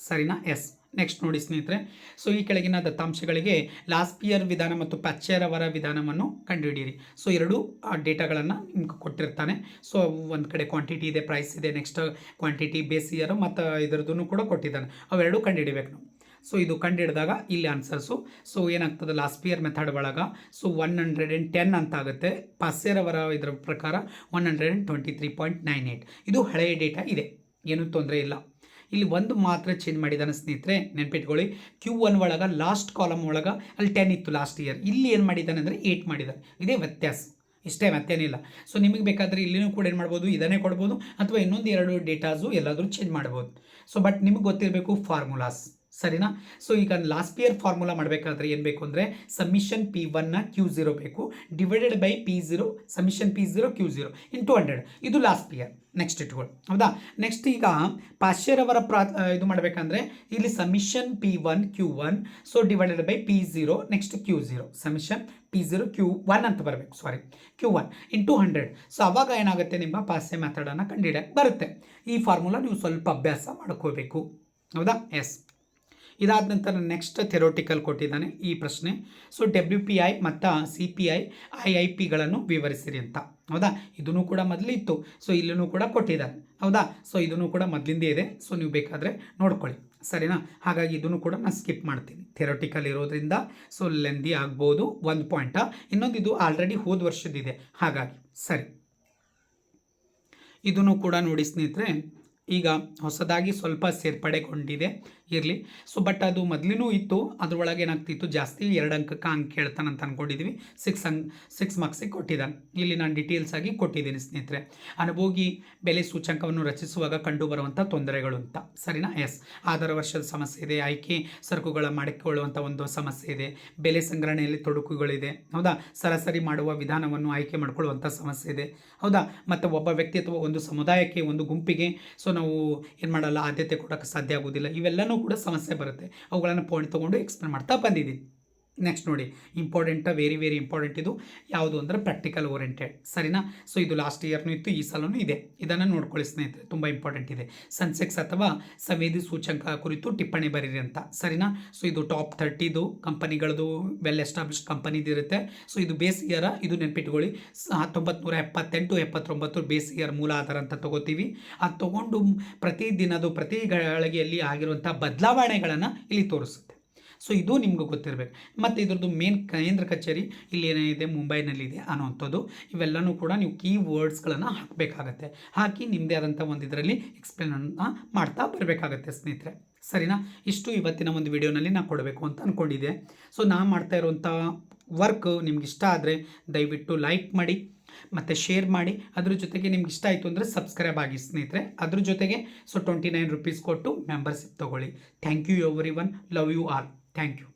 ಸರಿನಾ? ಎಸ್ ನೆಕ್ಸ್ಟ್ ನೋಡಿ ಸ್ನೇಹಿತರೆ. ಸೊ ಈ ಕೆಳಗಿನ ದತ್ತಾಂಶಗಳಿಗೆ ಲಾಸ್ಪಿಯರ್ ವಿಧಾನ ಮತ್ತು ಪಚ್ಚೆರ್ ಅವರ ವಿಧಾನವನ್ನು ಕಂಡುಹಿಡಿಯಿರಿ. ಸೊ ಎರಡು ಡೇಟಾಗಳನ್ನು ನಿಮ್ಗೆ ಕೊಟ್ಟಿರ್ತಾನೆ. ಸೊ ಒಂದು ಕಡೆ ಕ್ವಾಂಟಿಟಿ ಇದೆ ಪ್ರೈಸ್ ಇದೆ ನೆಕ್ಸ್ಟ್ ಕ್ವಾಂಟಿಟಿ ಬೇಸ್ ಇಯರ್ ಮತ್ತು ಇದರದ್ದು ಕೂಡ ಕೊಟ್ಟಿದ್ದಾನೆ. ಅವೆರಡು ಕಂಡುಹಿಡಿಬೇಕು ನಾವು. ಸೊ ಇದು ಕಂಡುಹಿಡಿದಾಗ ಇಲ್ಲಿ ಆನ್ಸರ್ಸು ಸೊ ಏನಾಗ್ತದೆ? ಲಾಸ್ಟ್ ಇಯರ್ ಮೆಥಡ್ ಒಳಗೆ. So one hundred and ten ಅಂತ ಆಗುತ್ತೆ ಪಾಸ್ಯರ್ ಅವರ ಇದರ ಪ್ರಕಾರ one hundred and twenty three point nine eight ಇದು ಹಳೆಯ ಡೇಟಾ ಇದೆ. ಏನೂ ತೊಂದರೆ ಇಲ್ಲ. ಇಲ್ಲಿ ಒಂದು ಮಾತ್ರ ಚೇಂಜ್ ಮಾಡಿದ್ದಾನೆ ಸ್ನೇಹಿತರೆ, ನೆನ್ಪಿಟ್ಕೊಳ್ಳಿ. ಕ್ಯೂ ಒನ್ ಒಳಗೆ ಲಾಸ್ಟ್ ಕಾಲಮ್ ಒಳಗೆ, ಅಲ್ಲಿ ಟೆನ್ ಇತ್ತು ಲಾಸ್ಟ್ ಇಯರ್ ಇಲ್ಲಿ ಏನು ಮಾಡಿದ್ದಾನೆ ಅಂದರೆ ಏಯ್ಟ್ ಮಾಡಿದ್ದಾನೆ. ಇದೇ ವ್ಯತ್ಯಾಸ. ಇಷ್ಟೇ ಮತ್ತೇನಿಲ್ಲ ಸೊ ನಿಮಗೆ ಬೇಕಾದರೆ ಇಲ್ಲಿನೂ ಕೂಡ ಏನು ಮಾಡ್ಬೋದು, ಇದನ್ನೇ ಕೊಡ್ಬೋದು, ಅಥವಾ ಇನ್ನೊಂದು ಎರಡು ಡೇಟಾಸು ಎಲ್ಲಾದರೂ ಚೇಂಜ್ ಮಾಡ್ಬೋದು. ಸೊ ಬಟ್ ನಿಮಗೆ ಗೊತ್ತಿರಬೇಕು ಫಾರ್ಮುಲಾಸ್ ಸರಿನಾ? ಸೊ ಈಗ ಲಾಸ್ಟ್ ಇಯರ್ ಫಾರ್ಮುಲಾ ಮಾಡಬೇಕಾದ್ರೆ ಏನು ಬೇಕು ಅಂದರೆ ಸಮಿಷನ್ ಪಿ ಒನ್ನ ಕ್ಯೂ ಝೀರೋ ಬೇಕು divided by P zero summation P zero Q zero into hundred ಇದು ಲಾಸ್ಟ್ ಇಯರ್ ನೆಕ್ಸ್ಟ್ ಇಟ್ಕೊಳ್ಳಿ ಹೌದಾ? ನೆಕ್ಸ್ಟ್ ಈಗ ಪಾಶ್ಚರ್ ಅವರ ಪ್ರಾ ಇದು ಮಾಡಬೇಕಂದ್ರೆ ಇಲ್ಲಿ summation P one Q one so divided by P zero next Q zero summation P zero Q one ಅಂತ ಬರಬೇಕು sorry Q one into hundred so ಅವಾಗ ಏನಾಗುತ್ತೆ ನಿಮ್ಮ ಪಾಸ್ಯ ಮೆಥಡನ್ನು ಕಂಡುಹಿಡಿಯಕ್ಕೆ ಬರುತ್ತೆ. ಈ ಫಾರ್ಮುಲಾ ನೀವು ಸ್ವಲ್ಪ ಅಭ್ಯಾಸ ಮಾಡ್ಕೋಬೇಕು ಹೌದಾ? ಎಸ್ ಇದಾದ ನಂತರ ನೆಕ್ಸ್ಟ್ ಥೆರೋಟಿಕಲ್ ಕೊಟ್ಟಿದ್ದಾನೆ ಈ ಪ್ರಶ್ನೆ. ಸೊ ಡಬ್ಲ್ಯೂ ಪಿ ಐ ಮತ್ತು C P I I I ಪಿಗಳನ್ನು ವಿವರಿಸಿರಿ ಅಂತ. ಹೌದಾ? ಇದನ್ನು ಕೂಡ ಮೊದಲಿತ್ತು ಸೊ ಇಲ್ಲೂ ಕೂಡ ಕೊಟ್ಟಿದ್ದಾನೆ. ಹೌದಾ? ಸೊ ಇದನ್ನು ಕೂಡ ಮೊದಲಿಂದೇ ಇದೆ. ಸೊ ನೀವು ಬೇಕಾದರೆ ನೋಡ್ಕೊಳ್ಳಿ. ಸರಿನಾ? ಹಾಗಾಗಿ ಇದನ್ನು ಕೂಡ ನಾನು ಸ್ಕಿಪ್ ಮಾಡ್ತೀನಿ. ಥೆರೋಟಿಕಲ್ ಇರೋದ್ರಿಂದ ಸೊ ಲೆಂದಿ ಆಗ್ಬೋದು. ಒಂದು ಪಾಯಿಂಟ ಇನ್ನೊಂದು ಇದು ಆಲ್ರೆಡಿ ಹೋದ ವರ್ಷದಿದೆ ಹಾಗಾಗಿ, ಸರಿ. ಇದನ್ನು ಕೂಡ ನೋಡಿ ಸ್ನೇಹಿತರೆ, ಈಗ ಹೊಸದಾಗಿ ಸ್ವಲ್ಪ ಸೇರ್ಪಡೆಗೊಂಡಿದೆ. ಇರಲಿ. ಸೊ ಬಟ್ ಅದು ಮೊದಲಿನೂ ಇತ್ತು, ಅದರೊಳಗೆ ಏನಾಗ್ತಿತ್ತು, ಜಾಸ್ತಿ ಎರಡು ಅಂಕಕ್ಕೆ ಅಂಕ ಹೇಳ್ತಾನೆ ಅಂತ ಅಂದ್ಕೊಂಡಿದ್ದೀವಿ ಸಿಕ್ಸ್ ಅಂಕ್ ಸಿಕ್ಸ್ ಮಾರ್ಕ್ಸಿಗೆ ಕೊಟ್ಟಿದ್ದಾನೆ ಇಲ್ಲಿ ನಾನು ಡಿಟೇಲ್ಸ್ ಆಗಿ ಕೊಟ್ಟಿದ್ದೀನಿ ಸ್ನೇಹಿತರೆ. ಅನುಭೋಗಿ ಬೆಲೆ ಸೂಚ್ಯಂಕವನ್ನು ರಚಿಸುವಾಗ ಕಂಡುಬರುವಂಥ ತೊಂದರೆಗಳು ಅಂತ. ಸರಿನಾ? ಎಸ್ ಆಧಾರ ವರ್ಷದ ಸಮಸ್ಯೆ ಇದೆ, ಆಯ್ಕೆ ಸರಕುಗಳ ಮಾಡಿಕೊಳ್ಳುವಂಥ ಒಂದು ಸಮಸ್ಯೆ ಇದೆ, ಬೆಲೆ ಸಂಗ್ರಹಣೆಯಲ್ಲಿ ತೊಡಕುಗಳಿದೆ. ಹೌದಾ? ಸರಾಸರಿ ಮಾಡುವ ವಿಧಾನವನ್ನು ಆಯ್ಕೆ ಮಾಡಿಕೊಳ್ಳುವಂಥ ಸಮಸ್ಯೆ ಇದೆ. ಹೌದಾ? ಮತ್ತು ಒಬ್ಬ ವ್ಯಕ್ತಿ ಅಥವಾ ಒಂದು ಸಮುದಾಯಕ್ಕೆ ಒಂದು ಗುಂಪಿಗೆ ಸೊ ನಾವು ಏನು ಮಾಡಲ್ಲ, ಆದ್ಯತೆ ಕೊಡೋಕ್ಕೆ ಸಾಧ್ಯ ಆಗೋದಿಲ್ಲ ಇವೆಲ್ಲನೂ ಕೂಡ ಸಮಸ್ಯೆ ಬರುತ್ತೆ. ಅವುಗಳನ್ನು ಪಾಯಿಂಟ್ ತೊಗೊಂಡು ಎಕ್ಸ್ಪ್ಲೇನ್ ಮಾಡ್ತಾ ಬಂದಿದ್ದೀನಿ. ನೆಕ್ಸ್ಟ್ ನೋಡಿ ಇಂಪಾರ್ಟೆಂಟ ವೆರಿ ವೆರಿ ಇಂಪಾರ್ಟೆಂಟ್ ಇದು. ಯಾವುದು ಅಂದರೆ ಪ್ರಾಕ್ಟಿಕಲ್ ಓರಿಯೆಂಟೆಡ್ ಸರಿನಾ? ಸೊ ಇದು ಲಾಸ್ಟ್ ಇಯರ್ನೂ ಇತ್ತು, ಈ ಸಲನೂ ಇದೆ. ಇದನ್ನು ನೋಡ್ಕೊಳ್ಳಿ ಸ್ನೇಹಿತರೆ, ತುಂಬ ಇಂಪಾರ್ಟೆಂಟ್ ಇದೆ. ಸನ್ಸೆಕ್ಸ್ ಅಥವಾ ಸಂವೇದಿ ಸೂಚಂಕ ಕುರಿತು ಟಿಪ್ಪಣಿ ಬರೀರಿ ಅಂತ. ಸರಿನಾ? ಸೊ ಇದು ಟಾಪ್ ಥರ್ಟಿದು ಕಂಪನಿಗಳದು ವೆಲ್ ಎಸ್ಟಾಬ್ಲಿಷ್ಡ್ ಕಂಪನಿದು ಇರುತ್ತೆ. ಸೊ ಇದು ಬೇಸ್ ಇಯರ ಇದು ನೆನ್ಪಿಟ್ಕೊಳ್ಳಿ. ಹತ್ತೊಂಬತ್ತು ನೂರ ಎಪ್ಪತ್ತೆಂಟು, ಎಪ್ಪತ್ತೊಂಬತ್ತು ಬೇಸ್ ಇಯರ್ ಮೂಲ ಆಧಾರ ಅಂತ ತಗೋತೀವಿ. ಅದು ತಗೊಂಡು ಪ್ರತಿ ದಿನದು, ಪ್ರತಿ ಗಳಿಗೆಯಲ್ಲಿ ಆಗಿರುವಂಥ ಬದಲಾವಣೆಗಳನ್ನು ಇಲ್ಲಿ ತೋರಿಸುತ್ತೆ. ಸೊ ಇದು ನಿಮಗೂ ಗೊತ್ತಿರಬೇಕು. ಮತ್ತು ಇದರದ್ದು ಮೇನ್ ಕೇಂದ್ರ ಕಚೇರಿ ಇಲ್ಲಿ ಏನಿದೆ ಮುಂಬೈನಲ್ಲಿದೆ ಅನ್ನೋವಂಥದ್ದು, ಇವೆಲ್ಲನೂ ಕೂಡ ನೀವು ಕೀ ವರ್ಡ್ಸ್ಗಳನ್ನು ಹಾಕಬೇಕಾಗತ್ತೆ. ಹಾಕಿ ನಿಮ್ಮದೇ ಆದಂಥ ಒಂದು ಇದರಲ್ಲಿ ಎಕ್ಸ್ಪ್ಲೇನನ್ನು ಮಾಡ್ತಾ ಬರಬೇಕಾಗತ್ತೆ ಸ್ನೇಹಿತರೆ. ಸರಿನಾ? ಇಷ್ಟು ಇವತ್ತಿನ ಒಂದು ವಿಡಿಯೋನಲ್ಲಿ ನಾನು ಕೊಡಬೇಕು ಅಂತ ಅಂದ್ಕೊಂಡಿದ್ದೆ ಸೊ ನಾನು ಮಾಡ್ತಾ ಇರುವಂಥ ವರ್ಕ್ ನಿಮ್ಗೆ ಇಷ್ಟ ಆದರೆ ದಯವಿಟ್ಟು ಲೈಕ್ ಮಾಡಿ, ಮತ್ತು ಶೇರ್ ಮಾಡಿ. ಅದ್ರ ಜೊತೆಗೆ ನಿಮ್ಗೆ ಇಷ್ಟ ಆಯಿತು ಅಂದರೆ ಸಬ್ಸ್ಕ್ರೈಬ್ ಆಗಿ ಸ್ನೇಹಿತರೆ. ಅದ್ರ ಜೊತೆಗೆ ಸೊ ಟ್ವೆಂಟಿ ನೈನ್ ರುಪೀಸ್ ಕೊಟ್ಟು ಮೆಂಬರ್ಶಿಪ್ ತೊಗೊಳ್ಳಿ. Thank you everyone love you all thank you